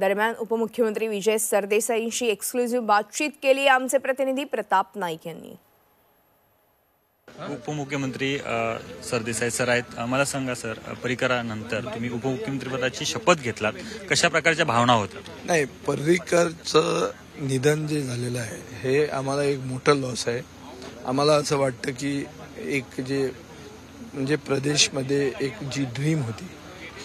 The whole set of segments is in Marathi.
दरम्यान उपमुख्यमंत्री विजय सरदेसाईंशी एक्सक्लुझिव्ह बातचीत केली. आमचे प्रतिनिधी प्रताप नाईक यांनी. उपमुख्यमंत्री सरदेसाई सर आहेत. मला सांगा सर परिकरानंतर तुम्ही उपमुख्यमंत्रीपदाची शपथ घेतलात. कशा प्रकारच्या भावना होत्या? नाही पर्रिकरचं निधन जे झालेलं आहे हे आम्हाला एक मोठं लॉस आहे. आम्हाला असं वाटतं की एक जे म्हणजे प्रदेशमध्ये एक जी ड्रीम होती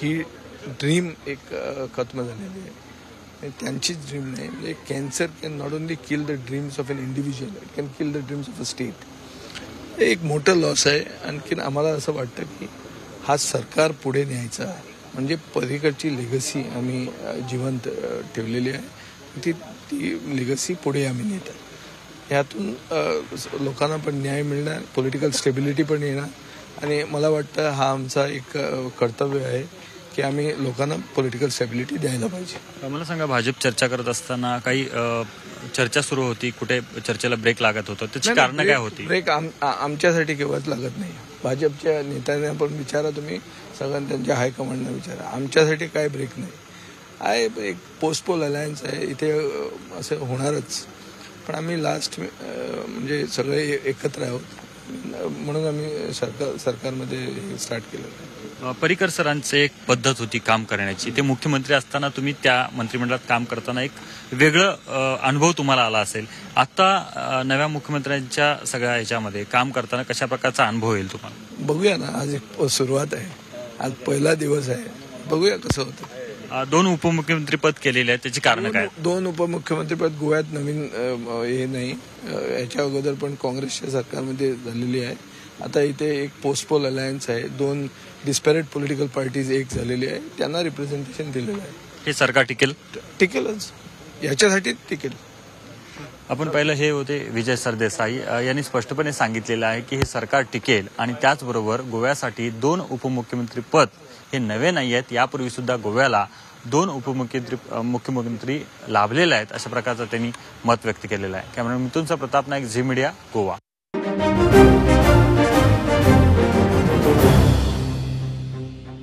ही ड्रीम एक खत्म झालेली आहे. त्यांचीच ड्रीम नाही. म्हणजे cancer can not only kill the dreams of an individual it can kill the dreams of a state हे एक मोठं लॉस आहे. आणखीन आम्हाला असं वाटतं की हा सरकार पुढे न्यायचा म्हणजे पलीकडची लेगसी आम्ही जिवंत ठेवलेली आहे. ती ती लेगसी पुढे आम्ही नेतात ह्यातून लोकांना पण न्याय मिळणार पॉलिटिकल स्टेबिलिटी पण येणार. आणि मला वाटतं हा आमचा एक कर्तव्य आहे. की आम्ही लोकांना पॉलिटिकल स्टेबिलिटी द्यायला पाहिजे. मला सांगा भाजप चर्चा करत असताना काही चर्चा सुरू होती कुठे चर्चेला ब्रेक लागत होतं? त्याची कारणं काय होती? ब्रेक आमच्यासाठी केव्हाच लागत नाही. भाजपच्या नेत्यांना पण विचारा तुम्ही सगळ्यांना त्यांच्या हायकमांडना विचारा. आमच्यासाठी काय ब्रेक नाही. आहे एक पोस्टपोल अलायन्स आहे इथे असं होणारच. पण आम्ही लास्ट म्हणजे सगळे एकत्र आहोत. म्हणून आम्ही सरकार सरकारमध्ये स्टार्ट केलं परिकर पर्रिकर सरांची एक पद्धत होती काम करण्याची. ते मुख्यमंत्री असताना तुम्ही त्या मंत्रिमंडळात काम करताना एक वेगळं अनुभव तुम्हाला आला असेल. आता नव्या मुख्यमंत्र्यांच्या सगळ्या ह्याच्यामध्ये काम करताना कशा प्रकारचा अनुभव येईल तुम्हाला? बघूया ना आज एक सुरुवात आहे. आज पहिला दिवस आहे. बघूया कसं होतं. दोन उपमुख्यमंत्री पद केलेले आहेत त्याची कारणं काय? दोन उपमुख्यमंत्रीपद गोव्यात नवीन हे नाही. याच्या अगोदर पण काँग्रेसच्या सरकारमध्ये झालेली आहे. आता इथे एक पोस्टपोल अलायन्स आहे. दोन डिस्पॅरेट पॉलिटिकल पार्टीज एक झालेली आहे. त्यांना रिप्रेझेंटेशन दिलेलं आहे. हे सरकार टिकेल? टिकेलच. याच्यासाठी टिकेल. आपण पाहिलं हे होते विजय सरदेसाई. यांनी स्पष्टपणे सांगितलेलं आहे की हे सरकार टिकेल आणि त्याचबरोबर गोव्यासाठी दोन उपमुख्यमंत्री पद हे नवे नाही आहेत. यापूर्वी सुद्धा गोव्याला दोन उपमुख्यमंत्री मुख्यमंत्री लाभलेले आहेत अशा प्रकारचं त्यांनी मत व्यक्त केलेलं आहे. कॅमेरा मिथूनचा प्रताप नाईक झी मीडिया गोवा.